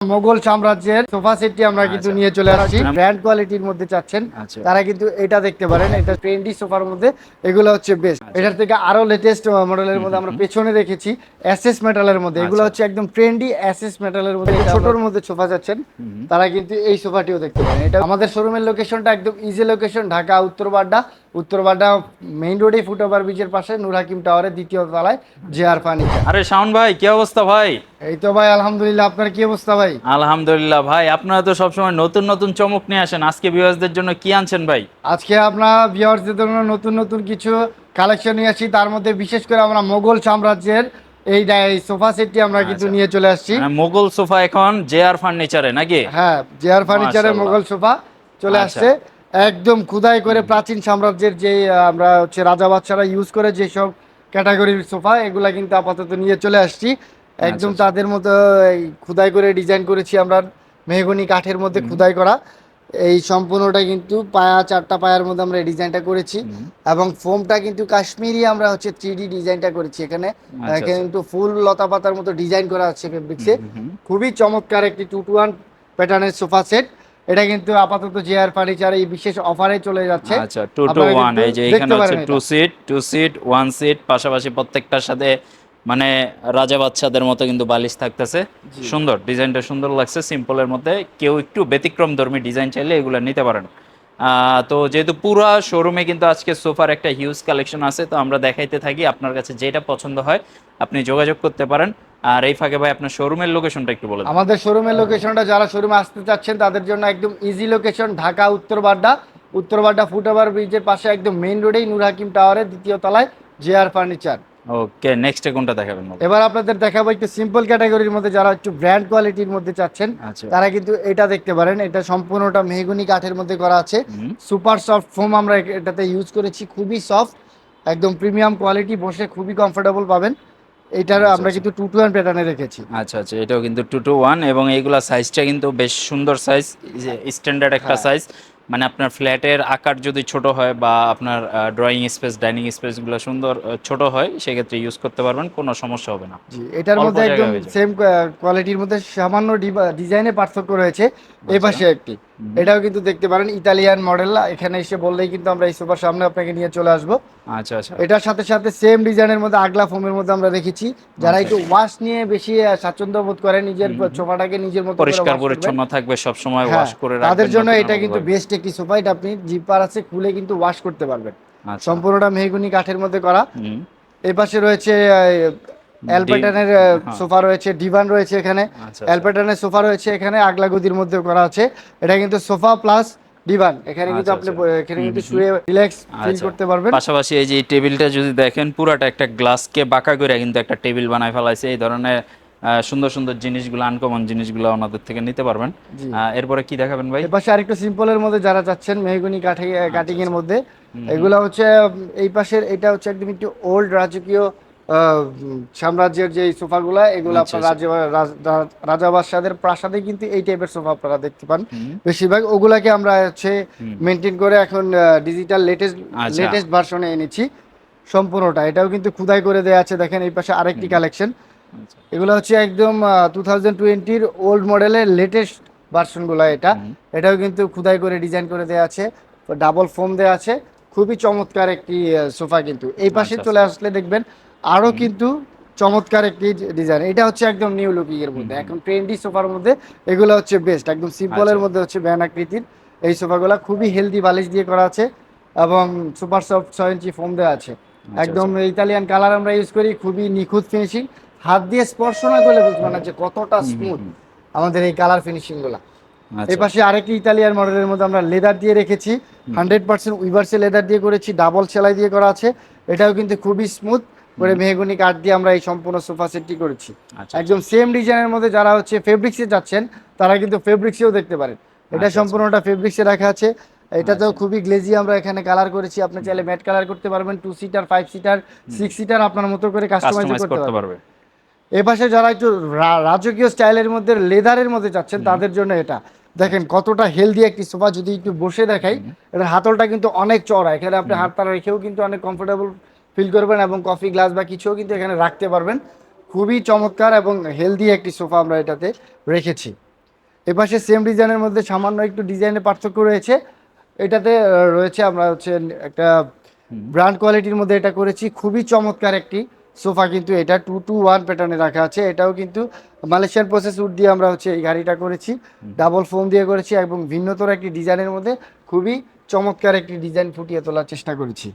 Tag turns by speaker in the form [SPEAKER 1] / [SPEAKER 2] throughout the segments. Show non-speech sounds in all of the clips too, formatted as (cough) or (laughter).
[SPEAKER 1] মোগল সাম্রাজ্যের সোফা সেটটি আমরা কিন্তু
[SPEAKER 2] আচ্ছা।
[SPEAKER 1] নিয়ে চলে আসছি।
[SPEAKER 2] আচ্ছা।
[SPEAKER 1] ব্র্যান্ড কোয়ালিটির মধ্যে চাচ্ছেন।
[SPEAKER 2] আচ্ছা।
[SPEAKER 1] তারা কিন্তু এটা দেখতে পারেন এটা ট্রেন্ডি সোফার মধ্যে। এগুলো হচ্ছে বেস্ট
[SPEAKER 2] আচ্ছা।
[SPEAKER 1] এটার থেকে আরও লেটেস্ট মডেলের মধ্যে আমরা পেছনে রেখেছি এসএস মেটালের মধ্যে। এগুলো
[SPEAKER 2] আচ্ছা।
[SPEAKER 1] হচ্ছে একদম ট্রেন্ডি এসএস মেটালের মধ্যে। ছোটর মধ্যে সোফা যাচ্ছেন। তারা কিন্তু এই সোফাটিও দেখতে পারেন। এটা আমাদের শোরুমের লোকেশনটা একদম easy location Dhaka Uttar Badda. Uttar Badda main রোডে ফুট ওভার ব্রিজের পাশে নূর হাকিম টাওয়ারের দ্বিতীয় তলায় জে আর ফার্নিচার
[SPEAKER 2] আরে শাওন ভাই কি অবস্থা ভাই?
[SPEAKER 1] এই তো ভাই আলহামদুলিল্লাহ। আপনার কি অবস্থা ভাই?
[SPEAKER 2] আলহামদুলিল্লাহ ভাই আপনারা তো সবসময় নতুন নতুন চমক নিয়ে আসেন। আজকে ভিউয়ার্সদের জন্য কি আনছেন ভাই?
[SPEAKER 1] আজকে আপনার ভিউয়ার্সদের জন্য নতুন নতুন কিছু কালেকশন নিয়ে আসছি তার মধ্যে বিশেষ করে আমরা মোগল সাম্রাজ্যের এই সোফা সেটটি আমরা কিন্তু
[SPEAKER 2] আচ্ছা।
[SPEAKER 1] নিয়ে চলে আসছি।
[SPEAKER 2] মানে মোগল সোফা এখন জে আর ফার্নিচারে নাকি?
[SPEAKER 1] হ্যাঁ জেআর
[SPEAKER 2] মাশাআল্লাহ।
[SPEAKER 1] মোগল সোফা চলে
[SPEAKER 2] আচ্ছা।
[SPEAKER 1] আসছে। একদম খুদাই করে প্রাচীন সাম্রাজ্যের যে আমরা হচ্ছে রাজা বাচ্চারা ইউজ করে যেসব ক্যাটাগরির সোফা এগুলা কিন্তু আপাতত নিয়ে চলে আসছি। একদম
[SPEAKER 2] আচ্ছা।
[SPEAKER 1] তাদের মতো এই খুদাই করে ডিজাইন করেছি আমরা মেহগনি কাঠের মধ্যে খুদাই করা। এই সম্পূর্ণটা কিন্তু পায়া চারটা পায়ার মধ্যে আমরা এই ডিজাইনটা করেছি। এবং ফোমটা কিন্তু কাশ্মীরি আমরা হচ্ছে থ্রি ডি ডিজাইনটা করেছি এখানে।
[SPEAKER 2] আচ্ছা,
[SPEAKER 1] এখানে কিন্তু ফুল লতা পাতার মতো ডিজাইন করা আছে ফেব্রিক্সে খুবই চমৎকার একটি টু টু ওয়ান প্যাটার্নের সোফা সেট এটা কিন্তু আপাতত জেআর ফার্নিচার এই বিশেষ অফারে চলে যাচ্ছে।
[SPEAKER 2] আচ্ছা টু টু ওয়ান এই যে এখানে হচ্ছে two seat two seat one seat পাশাপাশি প্রত্যেকটার সাথে মানে রাজা বাচ্চাদের মতো কিন্তু বালিশ থাকতেছে। সুন্দর ডিজাইনটা সুন্দর লাগছে সিম্পলের মধ্যে। কেউ একটু ব্যতিক্রম ধর্মী ডিজাইন চাইলে এগুলো নিতে পারেন। তো যেহেতু পুরো শোরুমে কিন্তু আজকে সোফার একটা হিউজ কালেকশন আছে তো আমরা দেখাইতে থাকি। আপনার কাছে যেটা পছন্দ হয় আপনি যোগাযোগ করতে পারেন। আর এই ফাঁকে ভাই আপনার শোরুমের লোকেশনটা একটু বলে
[SPEAKER 1] আমাদের শোরুমের লোকেশনটা যারা শোরুমে আসতে চাচ্ছেন তাদের জন্য একদম easy location Dhaka Uttar Badda. Uttar Badda foot over ব্রিজের পাশে একদম মেইন রোডেই নূর হাকিম টাওয়ারের দ্বিতীয় তলায় জে আর ফার্নিচার
[SPEAKER 2] ওকে নেক্সটে কোনটা দেখাবেন
[SPEAKER 1] এবার আপনাদের দেখাবো একটু সিম্পল ক্যাটাগরির মধ্যে যারা একটু ব্র্যান্ড কোয়ালিটির মধ্যে চাচ্ছেন
[SPEAKER 2] আচ্ছা।
[SPEAKER 1] তারা কিন্তু এটা দেখতে পারেন। এটা সম্পূর্ণটা মেহগুনি কাঠের মধ্যে করা আছে। সুপার সফট ফোম আমরা এটাতে ইউজ করেছি খুবই সফট একদম প্রিমিয়াম কোয়ালিটি বসে খুবই কমফোর্টেবল পাবেন। এটার
[SPEAKER 2] আচ্ছা,
[SPEAKER 1] আমরা
[SPEAKER 2] আচ্ছা।
[SPEAKER 1] কিন্তু টু টু ওয়ান প্যাটার্নে রেখেছি
[SPEAKER 2] আচ্ছা আচ্ছা এটাও কিন্তু টু টু ওয়ান এবং এইগুলা সাইজটা কিন্তু বেশ সুন্দর সাইজ স্ট্যান্ডার্ড একটা
[SPEAKER 1] হ্যাঁ।
[SPEAKER 2] সাইজ মানে আপনার ফ্ল্যাটের আকার যদি ছোট হয় বা আপনার ড্রয়িং স্পেস ডাইনিং স্পেসগুলো সুন্দর ছোট হয় সেক্ষেত্রে ইউজ করতে পারবেন কোনো সমস্যা হবে না
[SPEAKER 1] জি এটার মধ্যে একদম সেম কোয়ালিটির মধ্যে সামান্য ডিজাইনে পার্থক্য রয়েছে এই
[SPEAKER 2] আচ্ছা।
[SPEAKER 1] পাশে একটি এটাও কিন্তু দেখতে পারেন ইতালিয়ান মডেল এখানে এসে বললেই কিন্তু আমরা এই সোফার সামনে আপনাকে নিয়ে চলে আসব।
[SPEAKER 2] আচ্ছা আচ্ছা।
[SPEAKER 1] এটার সাথে সাথে সেম ডিজাইনের মধ্যে আগলা ফোমের মধ্যে আমরা রেখেছি। যারা
[SPEAKER 2] আচ্ছা।
[SPEAKER 1] একটু ওয়াশ নিয়ে বেশি স্বাচ্ছন্দ্য বোধ করে নিজের সোফাটাকে নিজের মতো
[SPEAKER 2] পরিষ্কার পরিচ্ছন্ন থাকবে সব সময়
[SPEAKER 1] হ্যাঁ,
[SPEAKER 2] ওয়াশ করে রাখবেন
[SPEAKER 1] তাদের জন্য এটা কিন্তু বেস্ট একটি সোফা এটা আপনি জিপার আছে খুলে কিন্তু ওয়াশ করতে পারবেন।
[SPEAKER 2] আচ্ছা।
[SPEAKER 1] সম্পূর্ণটা মেহগুনি কাঠের মধ্যে করা। এই রয়েছে অ্যালপেটানের। সোফা রয়েছে ডিভান রয়েছে এখানে।
[SPEAKER 2] আচ্ছা
[SPEAKER 1] অ্যালপেটানের সোফা রয়েছে এখানে আগলা গদির মধ্যে করা আছে। এটা কিন্তু সোফা প্লাস ডিভান এখানে কিন্তু
[SPEAKER 2] আচ্ছা,
[SPEAKER 1] আপনি
[SPEAKER 2] আচ্ছা।
[SPEAKER 1] এখানে কিন্তু শুয়ে রিল্যাক্স ফিল
[SPEAKER 2] আচ্ছা।
[SPEAKER 1] করতে পারবেন।
[SPEAKER 2] পাশাপাশি এই যে টেবিলটা যদি দেখেন পুরাটা একটা গ্লাসকে বাঁকা করে কিন্তু একটা টেবিল বানায় ফেলাইছে। এই ধরনের সুন্দর সুন্দর জিনিসগুলো আনকমন জিনিসগুলো ওনাদের থেকে নিতে পারবেন। এরপরে কি দেখাবেন ভাই?
[SPEAKER 1] পাশে আরেকটু সিম্পলের মধ্যে যারা চাচ্ছেন মেহগুনি কাঠে কাটিং এর মধ্যে। এগুলো হচ্ছে এই পাশের এটা হচ্ছে একদম একটু ওল্ড রাজকীয় সাম্রাজ্যের যে সোফাগুলা এগুলো
[SPEAKER 2] আচ্ছা,
[SPEAKER 1] আপনার রাজা রাজ- বাদশাদের প্রাসাদে কিন্তু এই টাইপের সোফা আপনারা দেখতে পান। বেশিরভাগ ওগুলাকে আমরা হচ্ছে মেনটেন করে এখন ডিজিটাল লেটেস্ট
[SPEAKER 2] আচ্ছা।
[SPEAKER 1] লেটেস্ট ভার্সনে এনেছি। সম্পূর্ণটা। এটাও কিন্তু খুদাই করে দেওয়া আছে দেখেন এই পাশে আরেকটি কালেকশন
[SPEAKER 2] আচ্ছা।
[SPEAKER 1] এগুলো হচ্ছে একদম টু থাউজেন্ড টোয়েন্টির ওল্ড মডেলের লেটেস্ট ভার্সনগুলো এটা। এটাও কিন্তু খুদাই করে ডিজাইন করে দেওয়া আছে। ডাবল ফোম দেওয়া আছে। খুবই চমৎকার একটি সোফা কিন্তু। এই পাশে
[SPEAKER 2] আচ্ছা,
[SPEAKER 1] চলে আসলে দেখবেন আরও কিন্তু চমৎকার একটি ডিজাইন এটা হচ্ছে একদম নিউ লুকিং এর মধ্যে। এখন ট্রেন্ডি সোফার মধ্যে। এগুলো হচ্ছে বেস্ট একদম সিম্পলের
[SPEAKER 2] আচ্ছা।
[SPEAKER 1] মধ্যে হচ্ছে ব্যান আকৃতির এই সোফাগুলো। খুবই হেলদি বালিশ দিয়ে করা আছে এবং সুপার সফট ছয় ইঞ্চি ফোম দেওয়া আছে।
[SPEAKER 2] আচ্ছা,
[SPEAKER 1] একদম ইতালিয়ান কালার আমরা ইউজ করি। খুবই নিখুঁত ফিনিশিং হাত দিয়ে স্পর্শ না করলে বুঝব না যে কতটা স্মুথ আমাদের এই কালার ফিনিশিংগুলা
[SPEAKER 2] আচ্ছা।
[SPEAKER 1] এই পাশে আরেকটি ইতালিয়ান মডেলের মধ্যে আমরা লেদার দিয়ে রেখেছি। হান্ড্রেড পার্সেন্ট উইভার্সে লেদার দিয়ে করেছি। ডাবল সেলাই দিয়ে করা আছে। এটাও কিন্তু খুবই স্মুথ করে মেহগুনি কাঠ দিয়ে আমরা এই সম্পূর্ণ সোফা সেটটি করেছি।
[SPEAKER 2] আচ্ছা,
[SPEAKER 1] একদম সেম ডিজাইনের মধ্যে যারা হচ্ছে ফেব্রিক্সে যাচ্ছেন তারা কিন্তু ফেব্রিক্সেও দেখতে পারেন। এটা
[SPEAKER 2] আচ্ছা,
[SPEAKER 1] সম্পূর্ণটা ফেব্রিক্সে রাখা আছে। এটাতেও খুবই গ্লেজি আমরা এখানে কালার করেছি। আপনি চাইলে ম্যাট কালার করতে পারবেন two seater five seater six seater আপনার মতো করে কাস্টমাইজ করতে পারবেন।
[SPEAKER 2] পারবে।
[SPEAKER 1] এ পাশে যারা একটু রাজকীয় স্টাইলের মধ্যে লেদারের মধ্যে যাচ্ছেন তাদের জন্য এটা। দেখেন কতটা হেলদি একটি সোফা যদি একটু বসে দেখাই এটা হাতলটা কিন্তু অনেক চড়া এখানে আপনি হাত তারা রেখেও কিন্তু অনেক কমফোর্টেবল ফিল করবেন এবং কফি গ্লাস বা কিছুও কিন্তু এখানে রাখতে পারবেন। খুবই চমৎকার এবং হেলদি একটি সোফা আমরা এটাতে রেখেছি। এপাশে সেম ডিজাইনের মধ্যে সামান্য একটু ডিজাইনের পার্থক্য রয়েছে। এটাতে রয়েছে আমরা হচ্ছে একটা ব্র্যান্ড কোয়ালিটির মধ্যে এটা করেছি। খুবই চমৎকার একটি সোফা কিন্তু এটা। টু টু ওয়ান প্যাটার্নে রাখা আছে। এটাও কিন্তু মালয়েশিয়ান প্রসেস উড দিয়ে আমরা হচ্ছে এই গাড়িটা করেছি। ডাবল ফোম দিয়ে করেছি এবং ভিন্নতর একটি ডিজাইনের মধ্যে খুবই চমৎকার একটি ডিজাইন ফুটিয়ে তোলার চেষ্টা করেছি।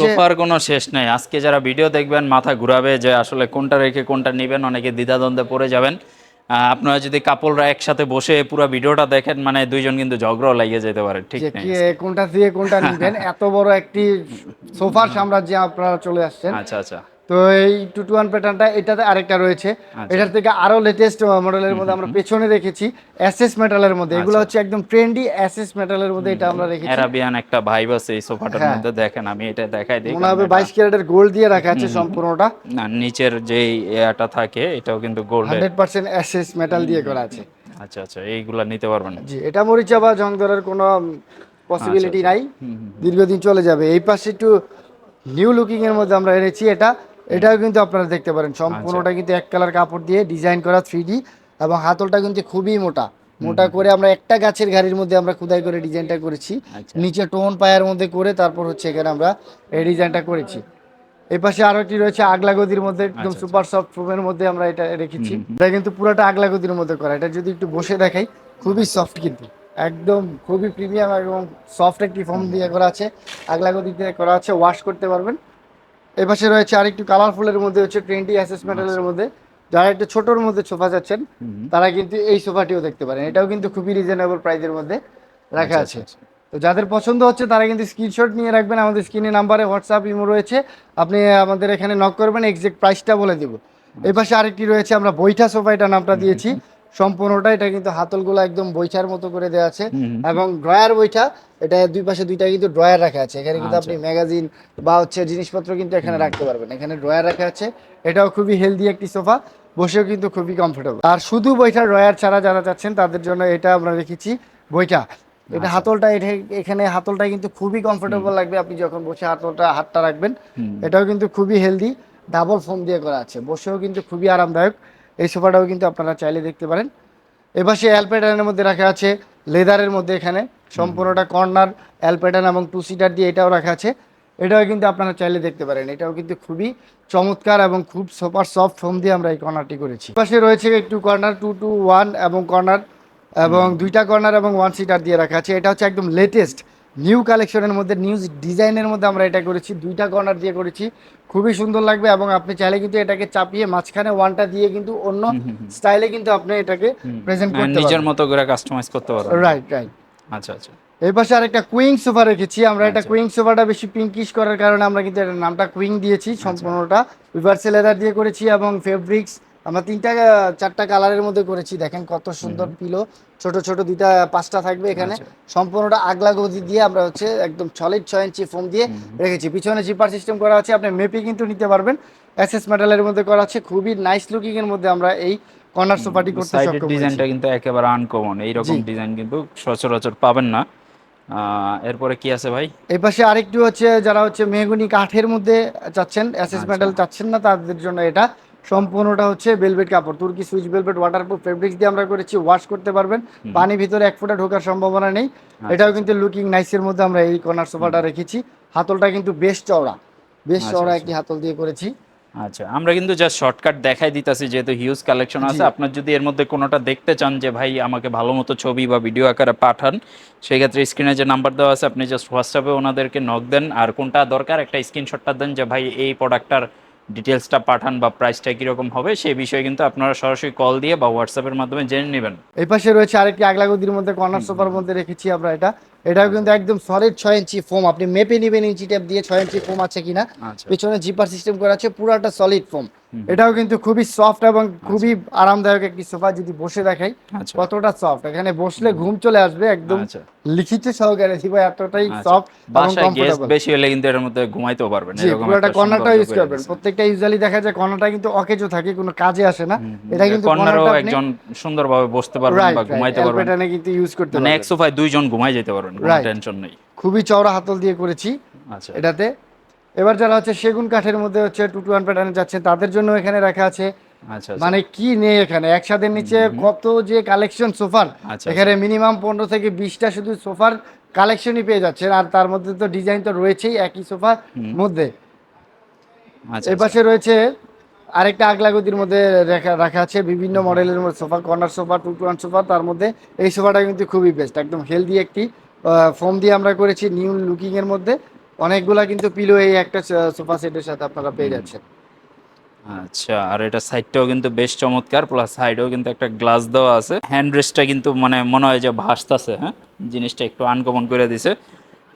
[SPEAKER 2] সোফার কোনো শেষ নেই। আজকে যারা ভিডিও দেখবেন মাথা ঘুরাবে যে আসলে কোনটা রেখে কোনটা নেবেন অনেকে দ্বিধাদ্বন্দ্বে পড়ে যাবেন। আহ, আপনারা যদি কাপড়রা একসাথে বসে পুরো ভিডিওটা দেখেন মানে দুইজন কিন্তু ঝগড়াও লাগিয়ে যেতে পারে। ঠিক
[SPEAKER 1] কোনটা দিয়ে কোনটা নেবেন (laughs) এত বড় একটি সোফার সাম্রাজ্যে আপনারা চলে আসছেন।
[SPEAKER 2] আচ্ছা আচ্ছা।
[SPEAKER 1] তো এই টু টু ওয়ান প্যাটার্নটা এটাতে আরেকটা রয়েছে।
[SPEAKER 2] আচ্ছা।
[SPEAKER 1] এটার থেকে আরও লেটেস্ট মডেলের মধ্যে আমরা পেছনে রেখেছি এসএস মেটালের মধ্যে। এগুলো
[SPEAKER 2] আচ্ছা।
[SPEAKER 1] হচ্ছে একদম ট্রেন্ডি এসএস মেটালের মধ্যে এটা আমরা রেখেছি।
[SPEAKER 2] অ্যারাবিয়ান একটা ভাইব আছে এই সোফাটার
[SPEAKER 1] হ্যাঁ।
[SPEAKER 2] মধ্যে দেখেন আমি এটা দেখাই দিই
[SPEAKER 1] মনে হবে
[SPEAKER 2] কারণ
[SPEAKER 1] বাইশ ক্যারেটের গোল্ড দিয়ে রাখা আছে সম্পূর্ণটা।
[SPEAKER 2] না নিচের যে এয়াটা থাকে এটাও কিন্তু
[SPEAKER 1] হান্ড্রেড পার্সেন্ট এসএস মেটাল দিয়ে করা আছে।
[SPEAKER 2] আচ্ছা আচ্ছা এইগুলা নিতে পারবেন।
[SPEAKER 1] জি এটা মরিচা বা জং ধরার কোনো পসিবিলিটি
[SPEAKER 2] আচ্ছা,
[SPEAKER 1] নাই। দীর্ঘদিন চলে যাবে। এই পাশে একটু নিউ লুকিং এর মধ্যে আমরা এনেছি এটা। এটাও কিন্তু আপনারা দেখতে পারেন। সম্পূর্ণটা
[SPEAKER 2] আচ্ছা।
[SPEAKER 1] কিন্তু এক কালার কাপড় দিয়ে ডিজাইন করা থ্রি এবং হাতলটা কিন্তু খুবই মোটা। মোটা করে আমরা একটা গাছের গাড়ির মধ্যে আমরা খোদাই করে ডিজাইনটা করেছি।
[SPEAKER 2] আচ্ছা।
[SPEAKER 1] নিচে টোন পায়ের মধ্যে করে তারপর হচ্ছে এখানে আমরা এই ডিজাইনটা করেছি। এই পাশে আরও একটি রয়েছে আগলা গদির মধ্যে একদম
[SPEAKER 2] আচ্ছা,
[SPEAKER 1] সুপার সফট ফোমের মধ্যে আমরা এটা রেখেছি। এটা কিন্তু পুরোটা আগলা গদির মধ্যে করা। এটা যদি একটু বসে দেখাই খুবই সফট কিন্তু। একদম খুবই প্রিমিয়াম এবং সফট একটি ফোম দিয়ে করা আছে। আগলা গদি দিয়ে করা আছে ওয়াশ করতে পারবেন। এই পাশে রয়েছে আরেকটু কালারফুলের মধ্যে হচ্ছে টোয়েন্টি অ্যাসেস মেটালের মধ্যে। যারা একটু ছোটোর মধ্যে সোফা যাচ্ছেন তারা কিন্তু এই সোফাটিও দেখতে পারেন। এটাও কিন্তু খুবই রিজনেবল প্রাইসের মধ্যে রাখা
[SPEAKER 2] আচ্ছা,
[SPEAKER 1] আছে। তো যাদের পছন্দ হচ্ছে তারা কিন্তু স্ক্রিনশট নিয়ে রাখবেন। আমাদের স্ক্রিনে নাম্বারে হোয়াটসঅ্যাপ ইমো রয়েছে। আপনি আমাদের এখানে নক করবেন এক্সাক্ট প্রাইসটা বলে দেবো। এই পাশে আরেকটি রয়েছে আমরা বৈঠা সোফা এটা নামটা দিয়েছি। (laughs) সম্পূর্ণটা এটা কিন্তু হাতলগুলো একদম বৈঠার মতো করে দেওয়া আছে। এবং ড্রয়ার বৈঠা এটা দুই পাশে দুইটা কিন্তু ড্রয়ার রাখা আছে। এখানে কিন্তু আপনি ম্যাগাজিন বা হচ্ছে জিনিসপত্র কিন্তু এখানে রাখতে পারবেন। এখানে ড্রয়ার রাখা আছে। এটাও খুবই হেলদি একটি সোফা বসেও কিন্তু খুবই কমফোর্টেবল আর শুধু বৈঠা ড্রয়ার ছাড়া যারা চাচ্ছেন তাদের জন্য এটা আমরা রেখেছি বৈঠা। এটা হাতলটা এটা এখানে হাতলটা কিন্তু খুবই কমফোর্টেবল লাগবে আপনি যখন বসে হাতলটা হাতটা রাখবেন। এটাও কিন্তু খুবই হেলদি ডাবল ফোম দিয়ে করা আছে। বসেও কিন্তু খুবই আরামদায়ক। এই সোফাটাও কিন্তু আপনারা চাইলে দেখতে পারেন। এপাশে অ্যালপেটানের মধ্যে রাখা আছে লেদারের মধ্যে এখানে। সম্পূর্ণটা কর্নার অ্যালপেটান এবং টু সিটার দিয়ে এটাও রাখা আছে। এটাও কিন্তু আপনারা চাইলে দেখতে পারেন। এটাও কিন্তু খুবই চমৎকার এবং খুব সুপার সফট ফোম দিয়ে আমরা এই কর্নারটি করেছি। পাশে রয়েছে একটু কর্নার টু টু ওয়ান এবং কর্নার এবং দুইটা কর্নার এবং ওয়ান সিটার দিয়ে রাখা আছে। এটা হচ্ছে একদম লেটেস্ট নিউ কালেকশনের মধ্যে নিউ ডিজাইনের মধ্যে আমরা এটা করেছি। দুইটা কর্নার দিয়ে করেছি। খুবই সুন্দর লাগবে এবং আপনি চাইলে কিন্তু এটাকে চাপিয়ে মাঝখানে ওয়ানটা দিয়ে কিন্তু অন্য স্টাইলে কিন্তু আপনি এটাকে প্রেজেন্ট করতে
[SPEAKER 2] হ্যাঁ, নিজের মতো করে কাস্টমাইজ করতে পারবেন।
[SPEAKER 1] রাইট রাইট
[SPEAKER 2] আচ্ছা আচ্ছা।
[SPEAKER 1] এই পাশে আরেকটা কুইং সোফা রেখেছি। আমরা এটা
[SPEAKER 2] আচ্ছা।
[SPEAKER 1] কুইং সোফাটা বেশি পিঙ্কিশ করার কারণে আমরা কিন্তু এটার নামটা কুইং দিয়েছি
[SPEAKER 2] আচ্ছা।
[SPEAKER 1] সম্পূর্ণটা। রিভার্সে লেদার দিয়ে করেছি এবং ফেব্রিক্স আমরা তিনটা চারটা কালারের মধ্যে করেছি। দেখেন কত সুন্দর পিলো। ছোট ছোট দুইটা পাঁচটা থাকবে এখানে।
[SPEAKER 2] আচ্ছা।
[SPEAKER 1] সম্পূর্ণটা আগলা গদি দিয়ে আমরা হচ্ছে একদম সলিড ছয় ইঞ্চি ফোম দিয়ে রেখেছি। পিছনে জিপার সিস্টেম করা আছে আপনি মেপে কিন্তু নিতে পারবেন। এসএস মেটালের মধ্যে করা আছে। খুবই নাইস লুকিং এর মধ্যে আমরা এই কর্নার সোফাটি করতে সক্ষম
[SPEAKER 2] ডিজাইনটা কিন্তু একেবারে আনকমন এইরকম
[SPEAKER 1] জি।
[SPEAKER 2] ডিজাইন কিন্তু সচরাচর পাবেন না। এরপরে কি আছে ভাই?
[SPEAKER 1] এই পাশে আরেকটু হচ্ছে যারা হচ্ছে মেহগুনি কাঠের মধ্যে চাচ্ছেন অ্যাসেস
[SPEAKER 2] আচ্ছা।
[SPEAKER 1] মেটাল চাচ্ছেন না তাদের জন্য এটা সম্পূর্ণটা হচ্ছে ভেলভেট কাপড় তুর্কি সুইচ ভেলভেট ওয়াটারপ্রুফ ফেব্রিক্স দিয়ে আমরা করেছি ওয়াশ করতে পারবেন। পানি ভিতরে এক ফুটা ঢোকার সম্ভাবনা নেই।
[SPEAKER 2] আচ্ছা,
[SPEAKER 1] এটাও কিন্তু লুকিং নাইসের মধ্যে আমরা এই কর্নার সোফাটা রেখেছি। হাতলটা কিন্তু বেশ চওড়া বেশ
[SPEAKER 2] আচ্ছা,
[SPEAKER 1] চওড়া
[SPEAKER 2] আচ্ছা।
[SPEAKER 1] একটি হাতল দিয়ে করেছি।
[SPEAKER 2] আচ্ছা আমরা কিন্তু জাস্ট শর্টকাট দেখাই দিতেছি যেহেতু হিউজ কালেকশন আছে। আপনার যদি এর মধ্যে কোনোটা দেখতে চান যে ভাই আমাকে ভালো মতো ছবি বা ভিডিও আকারে পাঠান সেই ক্ষেত্রে স্ক্রিনে যে নাম্বার দেওয়া আছে আপনি জাস্ট হোয়াটসঅ্যাপে ওনাদেরকে নক দেন। আর কোনটা দরকার একটা স্ক্রিনশটটা দেন যে ভাই এই প্রোডাক্টটার ডিটেলসটা পাঠান বা প্রাইসটা কীরকম হবে সেই বিষয়ে কিন্তু আপনারা সরাসরি কল দিয়ে বা হোয়াটসঅ্যাপের মাধ্যমে জেনে নেবেন।
[SPEAKER 1] এই পাশে রয়েছে আরেকটি আগলা গদির মধ্যে কর্নার সোফার মধ্যে রেখেছি আমরা এটা। এটাও কিন্তু একদম সলিড ছয় ইঞ্চি ফোম আপনি মেপে নেবেন ইঞ্চি টেপ দিয়ে ছয় ইঞ্চি ফোম আছে কিনা
[SPEAKER 2] পেছনে
[SPEAKER 1] পিছনে জিপার সিস্টেম করা আছে পুরাটা সলিড ফোম এটাও কিন্তু খুবই সফট এবং খুবই আরামদায়ক একটি সোফা যদি বসে দেখাই
[SPEAKER 2] আচ্ছা।
[SPEAKER 1] কতটা সফট এখানে বসলে ঘুম চলে আসবে একদম
[SPEAKER 2] আচ্ছা।
[SPEAKER 1] লিখিত সহকারে দিব এতটাই
[SPEAKER 2] আচ্ছা।
[SPEAKER 1] সফট এবং কমফোর্টেবল
[SPEAKER 2] বেশি হলে কিন্তু এর মধ্যে ঘুমাইতেও পারবেন এরকম
[SPEAKER 1] পুরোটা
[SPEAKER 2] একটা
[SPEAKER 1] কর্নারটা ইউজ করবেন। প্রত্যেকটা ইউজুয়ালি দেখা যায় কর্নারটা কিন্তু অকেজো থাকে কোনো কাজে আসে না। এটা কিন্তু
[SPEAKER 2] কর্নারও একজন সুন্দরভাবে বসতে পারবেন বা ঘুমাইতে পারবেন।
[SPEAKER 1] প্যাটার্নে কিন্তু ইউজ করতে
[SPEAKER 2] মানে এক সোফায় দুইজন ঘুমাই যেতে পারবেন কোনো টেনশন নেই।
[SPEAKER 1] খুবই চওড়া হাতল দিয়ে করেছি
[SPEAKER 2] আচ্ছা।
[SPEAKER 1] এটাতে। এবার যারা হচ্ছে সেগুন কাঠের মধ্যে হচ্ছে টু টু ওয়ান প্যাটার্নে যাচ্ছে তাদের জন্য এখানে রাখা আছে।
[SPEAKER 2] আচ্ছা আচ্ছা।
[SPEAKER 1] মানে কি নেই এখানে? একসাথে নিচে কত যে কালেকশন সোফার
[SPEAKER 2] আচ্ছা,
[SPEAKER 1] এখানে মিনিমাম পনেরো থেকে বিশটা শুধু সোফার কালেকশনই পেয়ে যাচ্ছে আর তার মধ্যে তো ডিজাইন তো রয়েছেই একই সোফার মধ্যে।
[SPEAKER 2] আচ্ছা
[SPEAKER 1] এই পাশে রয়েছে আরেকটা আগলা গদির মধ্যে রাখা রাখা আছে বিভিন্ন মডেলের মধ্যে sofa corner sofa two two one sofa তার মধ্যে এই সোফাটা কিন্তু খুবই বেস্ট একদম হেলদি একটি ফোম দিয়ে আমরা করেছি নিউ লুকিং এর মধ্যে। অনেকগুলা কিন্তু পিলো এই একটা সোফা সেটের সাথে আপনারা পেয়ে যাচ্ছেন।
[SPEAKER 2] আচ্ছা আর এটা সাইডটাও কিন্তু বেশ চমৎকার প্লাস সাইডেও কিন্তু একটা গ্লাস দেওয়া আছে। হ্যান্ড রেস্টটা কিন্তু মানে মনে হয় যে ভাসতাছে হ্যাঁ? জিনিসটা একটু আনকমন করে দিছে।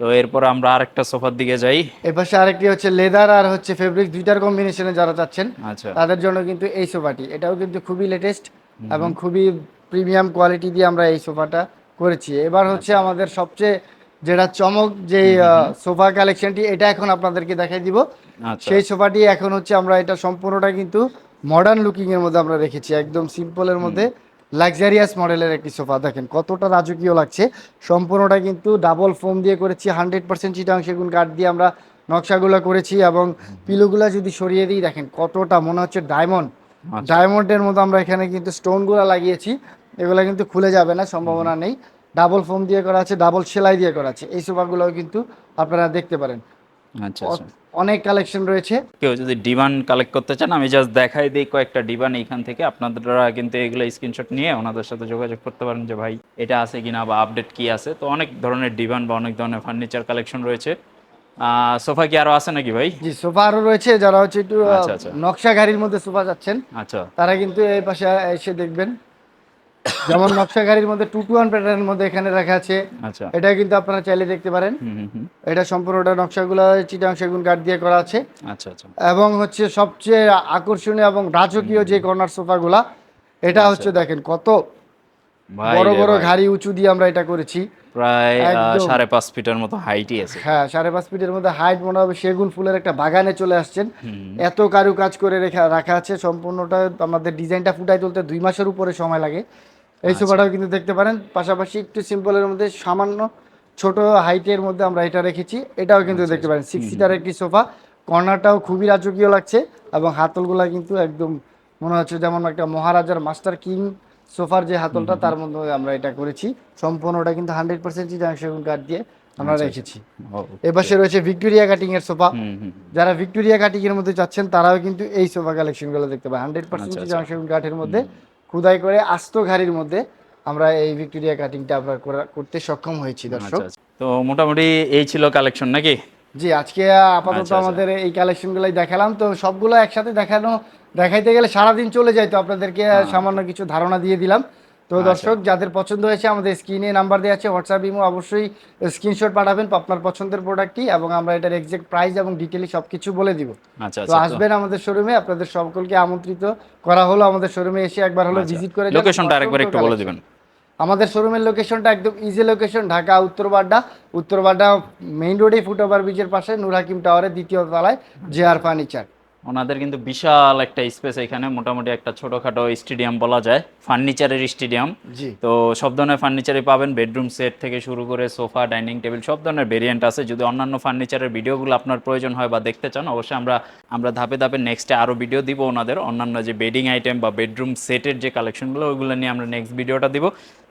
[SPEAKER 2] তো এরপর আমরা আরেকটা সোফার দিকে যাই।
[SPEAKER 1] এ পাশে আরেকটি হচ্ছে লেদার আর হচ্ছে ফেব্রিক দুইটার কম্বিনেশনে যারা চাচ্ছেন
[SPEAKER 2] আচ্ছা।
[SPEAKER 1] তাদের জন্য কিন্তু এই সোফাটি এটাও কিন্তু খুবই লেটেস্ট এবং খুবই প্রিমিয়াম কোয়ালিটি দিয়ে আমরা এই সোফাটা করেছি। এবার হচ্ছে আমাদের সবচেয়ে যেটা চমক যে সোফা কালেকশনটি এটা এখন আপনাদেরকে দেখাই দিব।
[SPEAKER 2] আচ্ছা।
[SPEAKER 1] সেই সোফাটি এখন হচ্ছে আমরা এটা সম্পূর্ণটা কিন্তু মডার্ন লুকিং এর মধ্যে আমরা রেখেছি একদম সিম্পলের মধ্যে লাক্সারিয়াস মডেলের একটি সোফা। দেখেন কতটা রাজকীয় লাগছে। সম্পূর্ণটা কিন্তু ডাবল ফোম দিয়ে করেছি হান্ড্রেড পার্সেন্ট চিটাং সেগুন কাঠ দিয়ে আমরা নকশাগুলো করেছি এবং পিলোগুলো যদি সরিয়ে দিই দেখেন কতটা মনে হচ্ছে ডায়মন্ড। ডায়মন্ডের মতো আমরা এখানে কিন্তু স্টোনগুলো লাগিয়েছি এগুলো কিন্তু খুলে যাবে না সম্ভাবনা নেই। ডাবল ফোম দিয়ে করা আছে ডাবল সেলাই দিয়ে করা আছে। এই সোফাগুলোও কিন্তু আপনারা দেখতে পারেন।
[SPEAKER 2] আচ্ছা আচ্ছা।
[SPEAKER 1] অনেক কালেকশন রয়েছে।
[SPEAKER 2] কেউ যদি ডিমান্ড কালেক্ট করতে চান আমি জাস্ট দেখাই দিই কয়েকটা ডিবান এইখান থেকে। আপনারা কিন্তু এগুলো স্ক্রিনশট নিয়ে ওনাদের সাথে যোগাযোগ করতে পারেন যে ভাই এটা আছে কিনা বা আপডেট কি আছে? তো অনেক ধরনের ডিবান বা অনেক ধরনের ফার্নিচার কালেকশন রয়েছে। সোফা কি আরও আছে নাকি ভাই?
[SPEAKER 1] জি সোফা আরও রয়েছে। যারা হচ্ছে একটু
[SPEAKER 2] আচ্ছা, আচ্ছা।
[SPEAKER 1] নকশা গাড়ির মধ্যে সোফা যাচ্ছেন
[SPEAKER 2] আচ্ছা।
[SPEAKER 1] তারা কিন্তু এই পাশে এসে দেখবেন। যেমন নকশা গাড়ির মধ্যে টু টু ওয়ান প্যাটার্নের মধ্যে এখানে রাখা আছে।
[SPEAKER 2] আচ্ছা।
[SPEAKER 1] এটা কিন্তু আপনারা চাইলে দেখতে পারেন। এটা সম্পূর্ণটা নকশাগুলো চিটাং সেগুন কাঠ দিয়ে করা আছে।
[SPEAKER 2] আচ্ছা আচ্ছা।
[SPEAKER 1] এবং হচ্ছে সবচেয়ে আকর্ষণীয় এবং রাজকীয় যে কর্নার সোফাগুলা এটা হচ্ছে দেখেন কত বড় বড় ঘাড়ি উঁচু দিয়ে আমরা এটা করেছি।
[SPEAKER 2] প্রায় সাড়ে পাঁচ ফিটের মতো হাইটই আছে।
[SPEAKER 1] হ্যাঁ সাড়ে পাঁচ ফিটের মধ্যে হাইট মনে হবে সেগুন ফুলের একটা বাগানে চলে আসছেন। এত কারু কাজ করে রেখা রাখা আছে। সম্পূর্ণটা আমাদের ডিজাইনটা ফুটাই তুলতে দুই মাসের উপরে সময় লাগে। এই
[SPEAKER 2] আচ্ছা।
[SPEAKER 1] সোফাটাও কিন্তু দেখতে পারেন। পাশাপাশি একটু সিম্পলের মধ্যে সামান্য ছোট হাইটের মধ্যে আমরা এটা রেখেছি। এটাও কিন্তু
[SPEAKER 2] আচ্ছা,
[SPEAKER 1] দেখতে পারেন। সিক্স সিটার একটি সোফা কর্নারটাও খুবই রাজকীয় লাগছে এবং হাতলগুলা কিন্তু একদম মনে হচ্ছে যেমন একটা মহারাজার মাস্টার কিং সোফার যে হাতলটা তার মধ্যে আমরা এটা করেছি। সম্পূর্ণটা কিন্তু হান্ড্রেড পার্সেন্ট সেগুন কাঠ দিয়ে আমরা
[SPEAKER 2] আচ্ছা,
[SPEAKER 1] রেখেছি। এপাশে রয়েছে ভিক্টোরিয়া কাটিং এর সোফা যারা ভিক্টোরিয়া কাটিং এর মধ্যে চাচ্ছেন তারাও কিন্তু এই সোফা কালেকশনগুলো দেখতে পাবেন হান্ড্রেড পার্সেন্ট
[SPEAKER 2] আচ্ছা, আচ্ছা।
[SPEAKER 1] সেগুন কাঠের মধ্যে। খুদাই করে আস্ত ঘাড়ির মধ্যে আমরা এই ভিক্টোরিয়া কাটিংটা আমরা করতে সক্ষম হয়েছি দর্শক
[SPEAKER 2] আচ্ছা আচ্ছা। তো মোটামুটি এই ছিল কালেকশন নাকি
[SPEAKER 1] জি আজকে আপাতত
[SPEAKER 2] আচ্ছা, আচ্ছা।
[SPEAKER 1] আমাদের এই কালেকশন গুলাই দেখালাম তো সবগুলো একসাথে দেখানো দেখাইতে গেলে সারাদিন চলে যায় তো আপনাদেরকে
[SPEAKER 2] হ্যাঁ।
[SPEAKER 1] সামান্য কিছু ধারণা দিয়ে দিলাম তো
[SPEAKER 2] আচ্ছা।
[SPEAKER 1] দর্শক যাদের পছন্দ হয়েছে আমাদের স্ক্রিনে নাম্বার দেওয়া আছে হোয়াটসঅ্যাপ ইমো অবশ্যই স্ক্রিনশট পাঠাবেন আপনার পছন্দের প্রোডাক্টটি এবং আমরা এটার এক্সাক্ট প্রাইস এবং ডিটেইলি সবকিছু বলে দিব
[SPEAKER 2] আচ্ছা
[SPEAKER 1] তো
[SPEAKER 2] আচ্ছা
[SPEAKER 1] আসবেন আমাদের শোরুমে আপনাদের সকলকে আমন্ত্রিত করা হলো আমাদের শোরুমে এসে একবার হলো ভিজিট করে যান।
[SPEAKER 2] লোকেশনটা। আরেকবার একটু বলে দিবেন
[SPEAKER 1] আমাদের শোরুমের লোকেশনটা একদম ইজি লোকেশন ঢাকা উত্তরবাড্ডা উত্তরবাড্ডা মেইন রোডে ফুটওভার ব্রিজের পাশে নুর হাকিম টাওয়ারের দ্বিতীয় তলায় জে আর ফার্নিচার
[SPEAKER 2] ওনাদের কিন্তু বিশাল একটা স্পেস এখানে মোটামুটি একটা ছোটখাটো স্টেডিয়াম বলা যায় ফার্নিচারের স্টেডিয়াম। তো সব ধরনের ফার্নিচারই পাবেন বেডরুম সেট থেকে শুরু করে সোফা ডাইনিং টেবিল সব ধরনের ভেরিয়েন্ট আছে। যদি অন্যান্য ফার্নিচারের ভিডিওগুলো আপনার প্রয়োজন হয় বা দেখতে চান অবশ্যই আমরা আমরা ধাপে ধাপে নেক্সটে আরও ভিডিও দিব ওনাদের। অন্যান্য যে বেডিং আইটেম বা বেডরুম সেটের যে কালেকশনগুলো ওইগুলো নিয়ে আমরা নেক্সট ভিডিওটা দিব।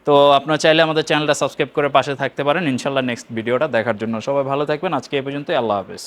[SPEAKER 2] তো আপনারা চাইলে আমাদের চ্যানেলটা সাবস্ক্রাইব করে পাশে থাকতে পারেন। ইনশাল্লাহ নেক্সট ভিডিওটা দেখার জন্য সবাই ভালো থাকবেন। আজকে এই পর্যন্ত আল্লাহ হাফেজ।